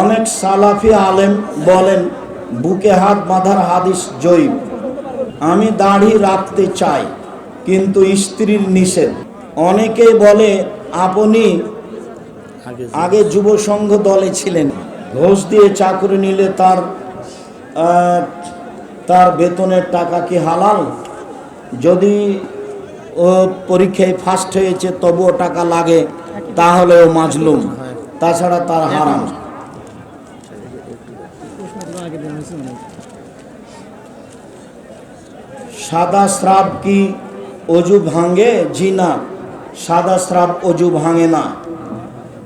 অনেক সালাফি আলেম বলেন, বুকে হাত বাঁধার হাদিস জয়ীব। আমি দাড়ি রাখতে চাই, কিন্তু স্ত্রীর নিষেধ। অনেকেই বলে, আপনি আগে যুব সংঘ দলে ছিলেন। ঘোষ দিয়ে চাকরি নিলে তার তার বেতনের টাকা কি হালাল? যদি ও পরীক্ষায় ফার্স্ট হয়েছে, তবুও টাকা লাগে, তাহলে ও মাজলুম। তাছাড়া তার হারাম। সাদা স্রাব কি অজু ভাঙে? জি না, সাদা স্রাব অজু ভাঙে না।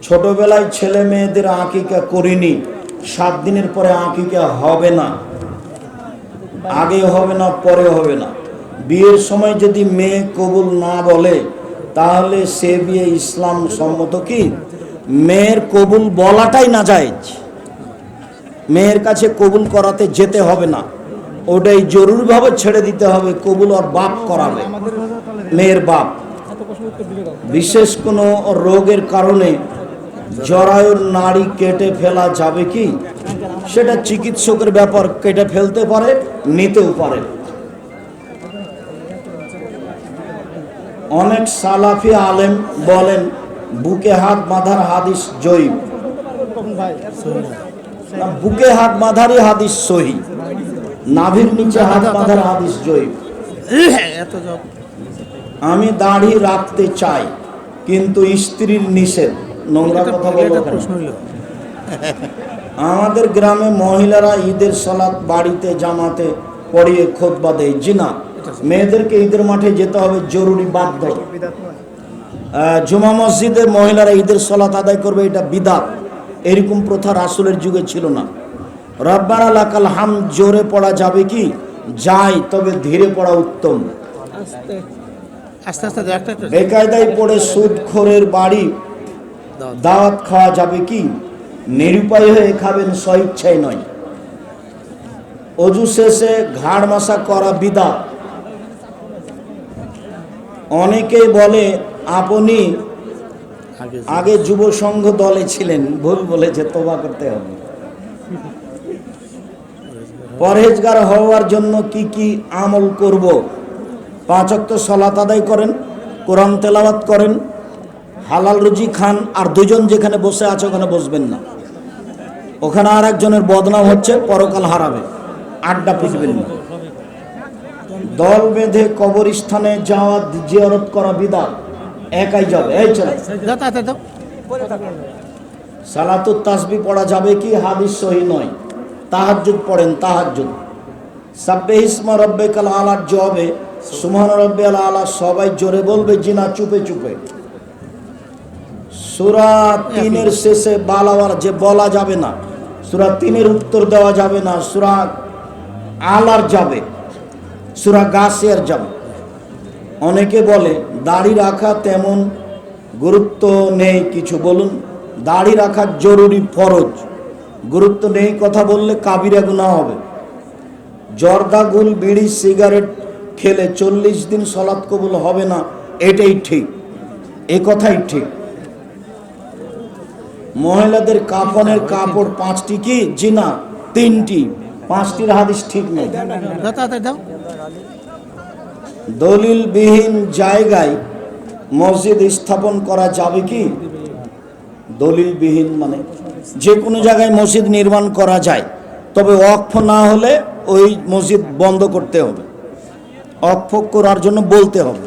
ছোটবেলায় ছেলে মেয়েদের আঁকিকা করিনি, সাত দিনের পরে আঁকিকা হবে না। আগে হবে না, পরে হবে না। বিয়ের সময় যদি মেয়ে কবুল না বলে, তাহলে সে বিয়ে ইসলাম সম্মত কি? মেয়ের কবুল বলাটাই না যায় মেয়ের কাছে কবুল করাতে যেতে হবে না। ওটাই জরুরিভাবে ছেড়ে দিতে হবে কবুল আর বাপ করাবে। মেয়ের বাপ। বিশেষ কোনো রোগের কারণে জরায়ুর নাড়ি কেটে ফেলা যাবে কি? সেটা চিকিৎসকের ব্যাপার কেটে ফেলতে পারে নিতেও পারে। অনেক সালাফি আলেম বলেন বুকে হাত বাঁধার হাদিস জয়ীব। না, বুকে হাত বাঁধারই হাদিস সহি। নাভির নিচে হাত বাঁধার হাদিস জয়ীব আমি দাড়ি রাখতে চাই কিন্তু স্ত্রীর নিষেধ। নোংরা কথা বলব আমাদের গ্রামে মহিলারা ঈদের সালাত বাড়িতে জামাতে পড়িয়ে খোদবা দেয় জি না মেয়েদেরকে ঈদের মাঠে যেতে হবে জরুরি বাধ্য জুমা মসজিদে মহিলারা ঈদের সালাত আদায় করবে এটা বিদাত। এরকম প্রথা রাসুলের যুগে ছিল না। রব্বার লাকাল হাম জোরে পড়া যাবে কি? যায় তবে ধীরে পড়া উত্তম। বেকায়দায় পড়ে সুদ খোরের বাড়ি দাওয়াত খাওয়া যাবে কি? নিরুপায় হয়ে খাবেন স্বইচ্ছায় নয়। অজু শেষে ঘাড় মাসা করা বিদা। অনেকেই বলে আপনি আগে যুব সংঘ দলে ছিলেন, ভুল বলেছে তোবা করতে হবে। পরহেজগার হওয়ার জন্য কি কি আমল করব? পাঁচ সলাত আদায় করেন, কোরআন তেলাওয়াত করেন, হালাল রুজি খান, আর দুজন যেখানে বসে আছে ওখানে বসবেন না। ওখানে আর একজনের বদনাম হচ্ছে, পরকাল হারাবে। আড্ডা পিটবেন না। দল বেঁধে কবরস্থানে যাওয়া, জিয়ারত করা বিদাত। একাই যাবে এই চলে তাসবি পড়া যাবে কি? হাদিস সহি নয়। তাহাজ্জুদ পড়েন তাহাজ্জুদ। সাব্বে ইসমা রব্বে কাল আলার জবে সুমহান রব্বে আল আলা সবাই জোরে বলবে জিনা চুপে চুপে। সুরা তিনের শেষে বালাওয়ার যে বলা যাবে না সুরা তিনের উত্তর দেওয়া যাবে না সুরা আলার যাবে সুরা গাছের যাবে। অনেকে বলে, দাড়ি রাখা তেমন গুরুত্ব নেই। কিছু বলুন, দাড়ি রাখা জরুরি ফরজ। গুরুত্ব নেই কথা বললে কাবিরা গুনাহ হবে। জর্দা গুল বিড়ি সিগারেট খেলে চল্লিশ দিন সলাৎ কবুল হবে না, এটাই ঠিক। এ কথাই ঠিক। মহিলাদের কাফনের কাপড় পাঁচটি কি? জিনা তিনটি। পাঁচটির হাদিস ঠিক নেই। দলিলবিহীন জায়গায় মসজিদ স্থাপন করা যাবে কি? দলিলবিহীন মানে যে কোনো জায়গায় মসজিদ নির্মাণ করা যায়, তবে অক্ষ না হলে ওই মসজিদ বন্ধ করতে হবে। অক্ষ করার জন্য বলতে হবে,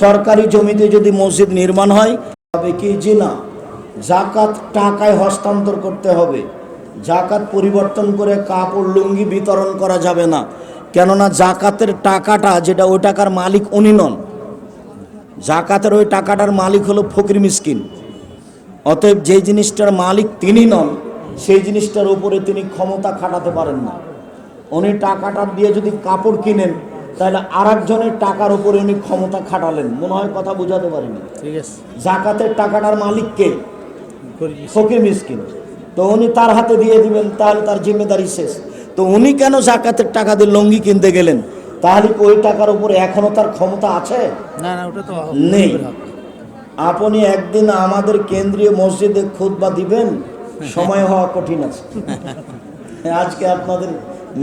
সরকারি জমিতে যদি মসজিদ নির্মাণ হয়, তবে কি জি না জাকাত টাকায় হস্তান্তর করতে হবে। জাকাত পরিবর্তন করে কাপড়, লুঙ্গি বিতরণ করা যাবে না। কেননা জাকাতের টাকাটা যেটা ওই টাকার মালিক উনি নন। জাকাতের ওই টাকাটার মালিক হলো ফকির মিসকিন। অতএব যে জিনিসটার মালিক তিনি নন সেই জিনিসটার উপরে তিনি ক্ষমতা খাটাতে পারেন না। উনি টাকাটা দিয়ে যদি কাপড় কিনেন তাহলে আর একজনের টাকার উপরে উনি ক্ষমতা খাটালেন। মনে হয় কথা বোঝাতে পারেনি। ঠিক আছে। জাকাতের টাকাটার মালিক কে? ফকির মিসকিন। তো উনি তার হাতে দিয়ে দিবেন তাহলে তার জিম্মেদারি শেষ। তো উনি কেন জাকাতের টাকা দিয়ে লঙ্গি কিনতে গেলেন? তাহলে কি ওই টাকার উপরে এখনও তার ক্ষমতা আছে? না না ওটা তো নেই। আপনি একদিন আমাদের কেন্দ্রীয় মসজিদে খুতবা দিবেন সময় হওয়া কঠিন আছে। আজকে আপনাদের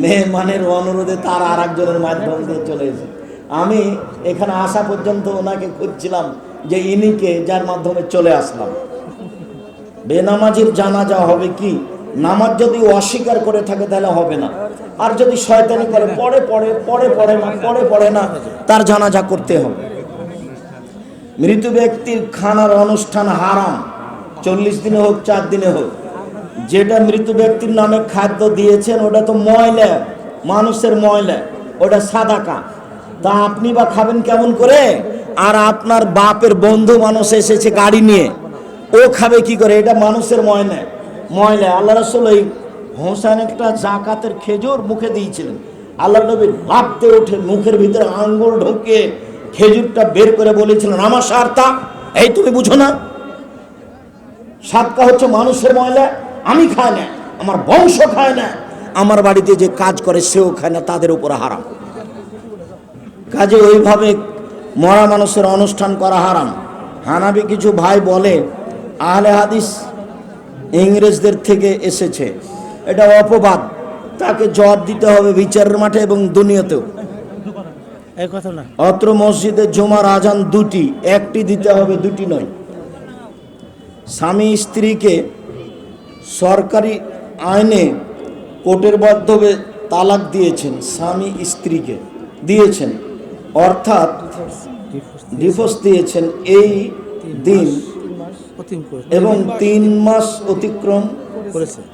মেহমানের অনুরোধে তার আর একজনের মাধ্যম দিয়ে চলে এসে আমি এখানে আসা পর্যন্ত ওনাকে খুঁজছিলাম যে ইনিকে যার মাধ্যমে চলে আসলাম। বেনামাজির জানাজা হবে কি? নামাজ যদি অস্বীকার করে থাকে তাহলে হবে না। আর যদি শয়তানি করে পরে পরে পরে পড়ে না পরে পড়ে না, তার জানাজা করতে হবে। মৃত ব্যক্তির খানার অনুষ্ঠান হারাম। চল্লিশ দিনে হোক, চার দিনে হোক। যেটা মৃত ব্যক্তির নামে খাদ্য দিয়েছেন, ওটা তো ময়লা। মানুষের ময়লা। ওটা সাদাকা। তা আপনি বা খাবেন কেমন করে? আর আপনার বাপের বন্ধু মানুষ এসেছে গাড়ি নিয়ে। ও খাবে কি করে? এটা মানুষের ময়লা। ময়লা, আল্লাহ রসুল এই হোসেন একটা জাকাতের খেজুর মুখে দিয়েছিলেন। আল্লাহ নবী লাফতে উঠে মুখের ভিতরে আঙ্গুল ঢুকে খেজুরটা বের করে বলেছিলেন, আমার সারতা এই তুমি বুঝো না? সাতটা হচ্ছে মানুষের ময়লা, আমি খাই না, আমার বংশ খায় না, আমার বাড়িতে যে কাজ করে সেও খায় না, তাদের উপর হারাম। কাজে ওইভাবে মরা মানুষের অনুষ্ঠান করা হারাম। হানাবি কিছু ভাই বলে, আহলে হাদিস ইংরেজদের থেকে এসেছে। এটা অপবাদ। তাকে জবাব দিতে হবে বিচারের মাঠে এবং দুনিয়াতেও। অত্র মসজিদে জমার আজান দুটি একটি দিতে হবে দুটি নয়। স্বামী স্ত্রীকে সরকারি আইনে কোর্টের মাধ্যমে তালাক দিয়েছেন স্বামী স্ত্রীকে দিয়েছেন। অর্থাৎ ডিভোর্স দিয়েছেন এই দিন। এবং তিন মাস অতিক্রম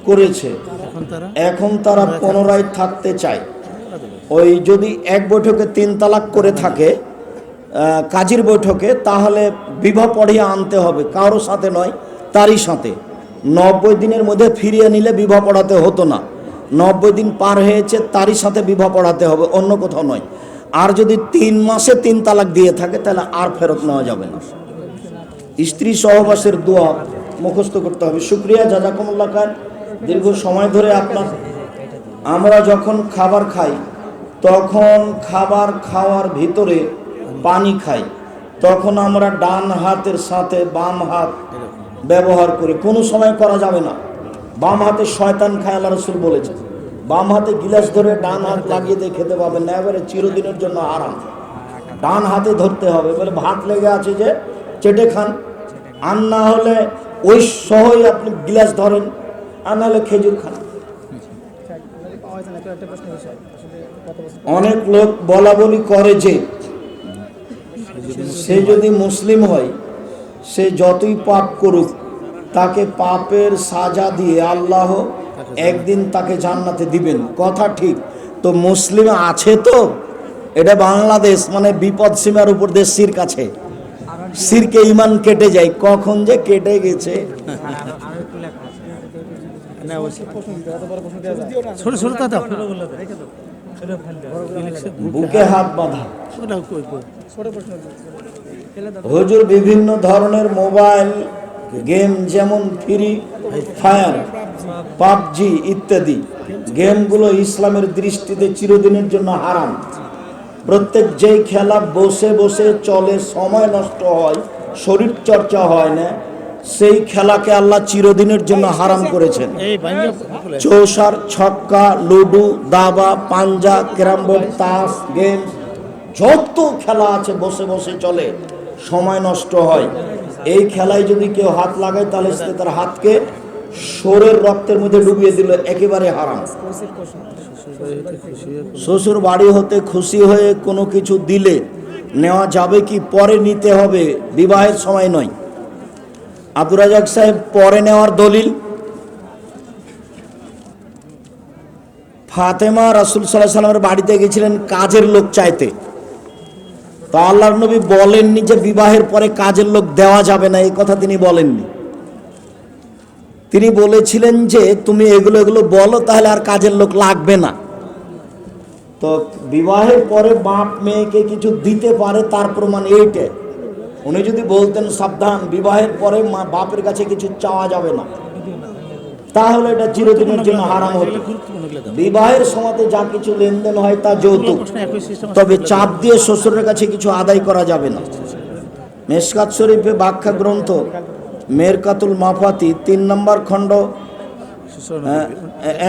করেছে। এখন তারা পুনরায় থাকতে চায়। ওই যদি এক বৈঠকে তিন তালাক করে থাকে কাজীর বৈঠকে তাহলে বিবাহ পড়িয়ে আনতে হবে। কারও সাথে নয় তারই সাথে। নব্বই দিনের মধ্যে ফিরিয়ে নিলে বিবাহ পড়াতে হতো না। নব্বই দিন পার হয়েছে তারই সাথে বিবাহ পড়াতে হবে অন্য কোথাও নয়। আর যদি তিন মাসে তিন তালাক দিয়ে থাকে তাহলে আর ফেরত নেওয়া যাবে না। স্ত্রী সহবাসের দোয়া মুখস্থ করতে হবে। শুক্রিয়া জাজাকুমুল্লাহ খান। দীর্ঘ সময় ধরে আপনার আমরা যখন খাবার খাই, তখন খাবার খাওয়ার ভিতরে পানি খাই, তখন আমরা ডান হাতের সাথে বাম হাত ব্যবহার করে। কোনো সময় করা যাবে না। বাম হাতে শয়তান খায়, আল্লাহ রসুল বলেছে বাম হাতে গিলাস ধরে ডান হাত লাগিয়ে দিয়ে খেতে পাবেন না। এবারে চিরদিনের জন্য আরাম। ডান হাতে ধরতে হবে। বলে ভাত লেগে আছে যে, চেটে খান। আর না হলে ওই সহই আপনি গিলাস ধরেন, আর না হলে খেজুর খান। অনেক লোক বলা বলি করে যে, সে যদি মুসলিম হয়, সে যতই পাপ করুক, তাকে পাপের সাজা দিয়ে আল্লাহ একদিন তাকে জান্নাতে দিবেন। কথা ঠিক। তো মুসলিম আছে তো? এটা বাংলাদেশ মানে বিপদ সীমার উপর দেশ সির কাছে সিরকে ইমান কেটে যায় কখন যে কেটে গেছে। বুকে হাত বাঁধা। হুজুর বিভিন্ন ধরনের মোবাইল গেম যেমন ফ্রি ফায়ার পাবজি ইত্যাদি গেমগুলো ইসলামের দৃষ্টিতে চিরদিনের জন্য হারাম। প্রত্যেক যেই খেলা বসে বসে চলে সময় নষ্ট হয় শরীর চর্চা হয় না সেই খেলাকে আল্লাহ চিরদিনের জন্য হারাম করেছেন। চৌসার ছক্কা লুডু দাবা পাঞ্জা ক্যারাম বোর্ড তাস গেম যত খেলা আছে বসে বসে চলে সময় নষ্ট হয়। এই খেলায় যদি কেউ হাত লাগায় তাহলে সে তার হাতকে সোরের রক্তের মধ্যে ডুবিয়ে দিল একেবারে হারাম। শ্বশুর বাড়ি হতে খুশি হয়ে কোনো কিছু দিলে নেওয়া যাবে কি পরে নিতে হবে বিবাহের সময় নয়। আব্দুর সাহেব পরে নেওয়ার দলিল। ফাতেমা রাসুল সাল্লাহ সাল্লামের বাড়িতে গেছিলেন কাজের লোক চাইতে। তো আল্লাহর নবী বলেননি যে বিবাহের পরে কাজের লোক দেওয়া যাবে না, এই কথা তিনি বলেননি। তিনি বলেছিলেন যে, তুমি এগুলো এগুলো বলো, তাহলে আর কাজের লোক লাগবে না। তো বিবাহের পরে বাপ মেয়েকে কিছু দিতে পারে তার প্রমাণ এইটাই। উনি যদি বলতেন সাবধান বিবাহের পরে মা বাপের কাছে কিছু চাওয়া যাবে না। তাহলে এটা চিরদিনের জন্য হারাম হতো। বিবাহের সময়তে যা কিছু লেনদেন হয় তা যৌতুক। তবে চাপ দিয়ে শ্বশুরের কাছে কিছু আদায় করা যাবে না। মেসকাত শরীফে ব্যাখ্যা গ্রন্থ মেরকাতুল মাফাতি তিন নম্বর খণ্ড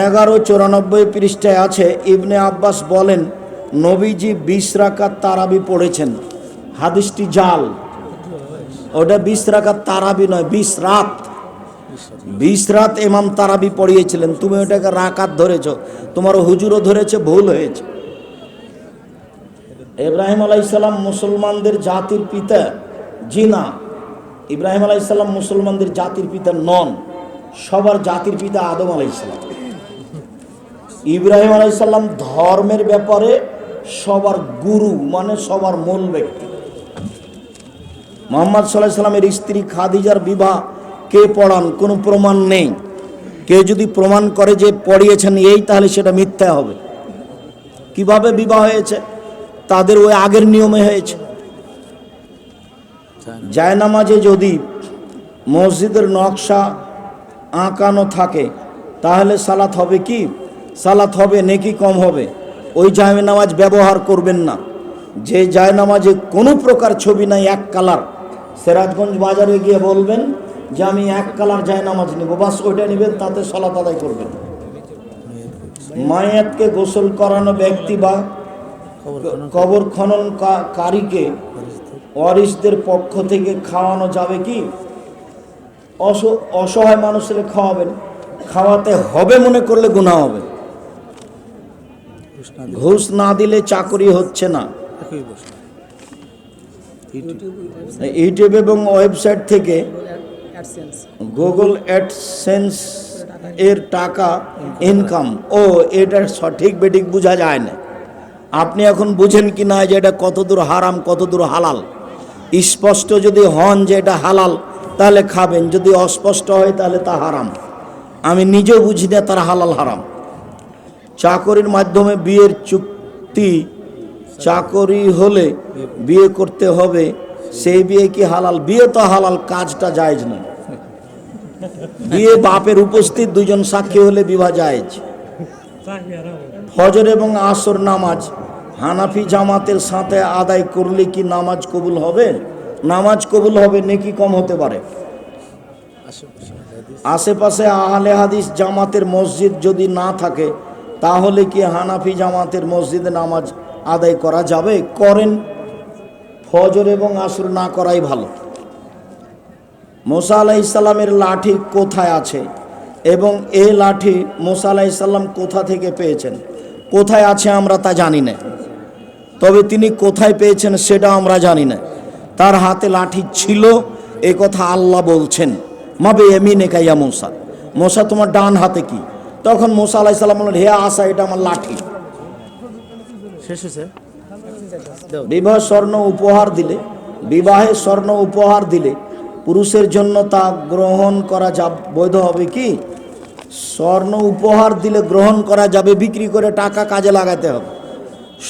এগারো চুরানব্বই পৃষ্ঠায় আছে, ইবনে আব্বাস বলেন, নবীজি বিশ রাকাত তারাবি পড়েছেন। হাদিসটি জাল। ওটা বিশ রাকাত তারাবি নয়, বিশ রাত। বিশ রাত ইমাম তারাবি পড়িয়েছিলেন। তুমি ওটাকে রাকাত ধরেছ, তোমার হুজুরও ধরেছে, ভুল হয়েছে। ইব্রাহিম আলাইসাল্লাম মুসলমানদের জাতির পিতা, জিনা। ইব্রাহিম আলাইসাল্লাম মুসলমানদের জাতির পিতা নন। সবার জাতির পিতা আদম আলাইসাল্লাম ইব্রাহিম আলাইসাল্লাম ধর্মের ব্যাপারে সবার গুরু মানে সবার মূল ব্যক্তি। মোহাম্মদ সাল্লাহ সাল্লামের স্ত্রী খাদিজার বিবাহ কে পড়ান? কোনো প্রমাণ নেই। কেউ যদি প্রমাণ করে যে পড়িয়েছেন এই, তাহলে সেটা মিথ্যা হবে। কীভাবে বিবাহ হয়েছে? তাদের ওই আগের নিয়মে হয়েছে। জায়নামাজে যদি মসজিদের নকশা আঁকানো থাকে। তাহলে সালাত হবে কি? সালাত হবে, নেকি কম হবে। ওই জায়নামাজ ব্যবহার করবেন না। যে জায়নামাজে কোনো প্রকার ছবি নাই, এক কালার। সিরাজগঞ্জ বাজারে গিয়ে বলবেন যে, আমি এক কালার জায়নামাজ নেব। বাস ওইটা নেবেন, তাতে সালাত আদায় করবেন। মায়াতকে গোসল করানো ব্যক্তি বা কবর খনন কা- কারীকে ওয়ারিসদের পক্ষ থেকে খাওয়ানো যাবে কি? অসহায় মানুষের খাওয়াবেন। খাওয়াতে হবে মনে করলে গুণা হবে। ঘুষ না দিলে চাকরি হচ্ছে না। ইউটিউব এবং ওয়েবসাইট থেকে গুগল অ্যাডসেন্স এর টাকা ইনকাম ও এটা সঠিক বেঠিক বোঝা যায় না। আপনি এখন বুঝেন কি না যে এটা কতদূর হারাম কতদূর হালাল। স্পষ্ট যদি হন যে এটা হালাল তাহলে খাবেন, যদি অস্পষ্ট হয় তাহলে তা হারাম। আমি নিজেও বুঝি না তার হালাল হারাম। চাকরির মাধ্যমে বিয়ের চুক্তি, চাকরি হলে বিয়ে করতে হবে, সেই বিয়ে কি হালাল? বিয়ে তো হালাল, কাজটা জায়েজ নয়। বিয়ে বাপের উপস্থিত, দুজন সাক্ষী হলে বিবাহ জায়েজ। ফজর এবং আসর নামাজ, হানাফি জামাতের সাথে আদায় করলে কি নামাজ কবুল হবে? নামাজ কবুল হবে, নেকি কম হতে পারে। আশেপাশে আহলে হাদিস জামাতের মসজিদ যদি না থাকে, তাহলে কি হানাফি জামাতের মসজিদে নামাজ আদায় করা যাবে? করেন, ফজর এবং আসর না করাই ভালো। মোসা আলাহ ইসলামের লাঠি কোথায় আছে? এবং এই লাঠি মোসা আলাহ ইসলাম কোথা থেকে পেয়েছেন? কোথায় আছে আমরা তা জানি না। তবে তিনি কোথায় পেয়েছেন সেটা আমরা জানি না। তার হাতে লাঠি ছিল এ কথা আল্লাহ বলছেন মাবে এমিনে কাইয়া মোসা মোসা তোমার ডান হাতে কি? তখন মোসা আলাহ ইসলাম বললেন হে আসা এটা আমার লাঠি। শেষ হয়েছে? বিবাহ স্বর্ণ উপহার দিলে বিবাহে স্বর্ণ উপহার দিলে পুরুষের জন্য তা গ্রহণ করা যা বৈধ হবে কি? স্বর্ণ উপহার দিলে গ্রহণ করা যাবে বিক্রি করে টাকা কাজে লাগাতে হবে।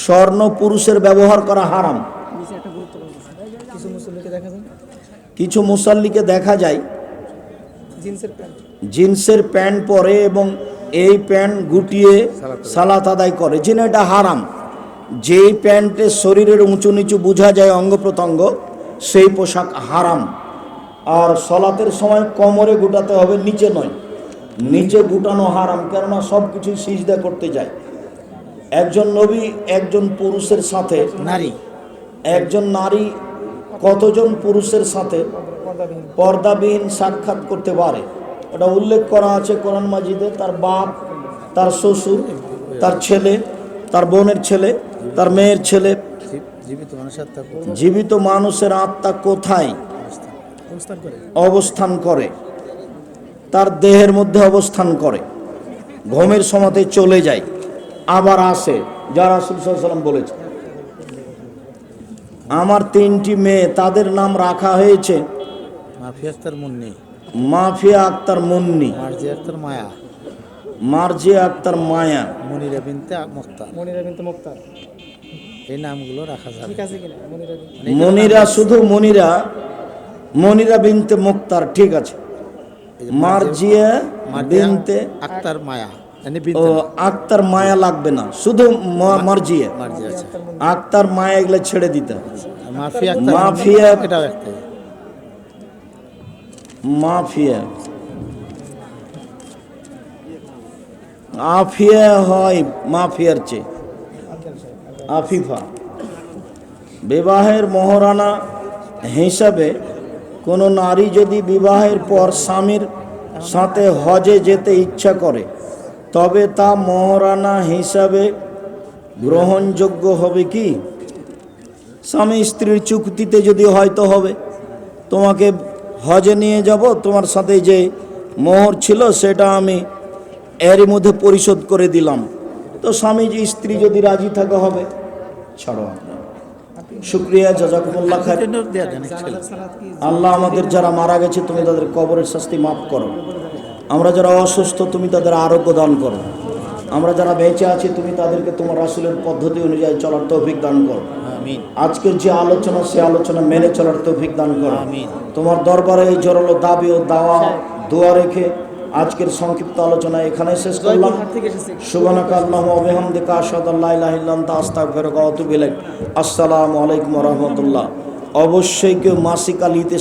স্বর্ণ পুরুষের ব্যবহার করা হারাম কিছু মুসলিমকে দেখা যায় কিছু মুসল্লিকে দেখা যায়। জিন্সের প্যান্ট। জিন্সের প্যান্ট পরে এবং এই প্যান্ট গুটিয়ে সালাত আদায় করে। যেন এটা হারাম। যেই প্যান্টে শরীরের উঁচু নিচু বোঝা যায় অঙ্গ প্রত্যঙ্গ সেই পোশাক হারাম। আর সলাতের সময় কোমরে গুটাতে হবে নিচে নয়। নিচে গুটানো হারাম কেননা সব কিছুই সিজদা করতে যায়। একজন নবী একজন পুরুষের সাথে নারী। একজন নারী কতজন পুরুষের সাথে পর্দাবিহীন সাক্ষাৎ করতে পারে? ওটা উল্লেখ করা আছে কোরআন মাজিদে, তার বাপ, তার শ্বশুর, তার ছেলে, তার বোনের ছেলে, তার মেয়ের ছেলে। জীবিত মানুষের আত্মা কোথায়? অবস্থান করে। তার দেহের মধ্যে অবস্থান করে। ঘুমের সময়তে চলে যায়। আবার আসে। যা রাসুল সাল্লাম বলেছে আমার তিনটি মেয়ে তাদের নাম রাখা হয়েছে মাফিয়া আক্তার মুন্নি। মাফিয়া আক্তার মুন্নি মার্জি আক্তার মায়া। আক্তার মায়া। মনিরা বিনতে মুক্তা মনিরা বিনতে মুক্তার। এই নামগুলো রাখা যাবে। ঠিক আছে কিনা? মনিরা মানে শুধু মনিরা মনিরা বিনতে মুক্তার ঠিক আছে। মার্জিয়া বিনতে আক্তার মায়া। ও আক্তার মায়া লাগবে না শুধু মার্জি আক্তার মায়া এগুলো ছেড়ে দিতে। Mafia mafia. আফিয়া হয় মাফিয়ার চেয়ে। আফিফা। বিবাহের মহারানা হিসাবে কোনো নারী যদি বিবাহের পর স্বামীর সাথে হজে যেতে ইচ্ছা করে তবে তা মহারানা হিসাবে গ্রহণযোগ্য হবে কি? স্বামী স্ত্রীর চুক্তিতে যদি হয়তো হবে, তোমাকে হজে নিয়ে যাব, তোমার সাথে যে মোহর ছিল সেটা আমি এরই মধ্যে পরিশোধ করে দিলাম। তো স্বামী যে স্ত্রী যদি রাজি থাকা হবে, ছাড়ো শুক্রিয়া, জাজাকুমুল্লাহ খায় আল্লাহ আমাদের যারা মারা গেছে, তুমি তাদের কবরের শাস্তি মাফ করো। আমরা যারা অসুস্থ তুমি তাদের আরোগ্য দান করো। আমরা যারা বেঁচে আছি তুমি তাদেরকে তোমার রাসুলের পদ্ধতি অনুযায়ী চলার তৌফিক দান করো। আজকের যে আলোচনা সে আলোচনা মেনে চলার তৌফিক দান করো। তোমার দরবারে এই জোরালো দাবি ও দাওয়া দোয়া রেখে আজকের সংক্ষিপ্ত আলোচনা এখানে শেষ করলাম। ইলাইক। আসসালামু আলাইকুম ওয়া রাহমাতুল্লাহ। অবশ্যই কেউ মাসিক আলিতে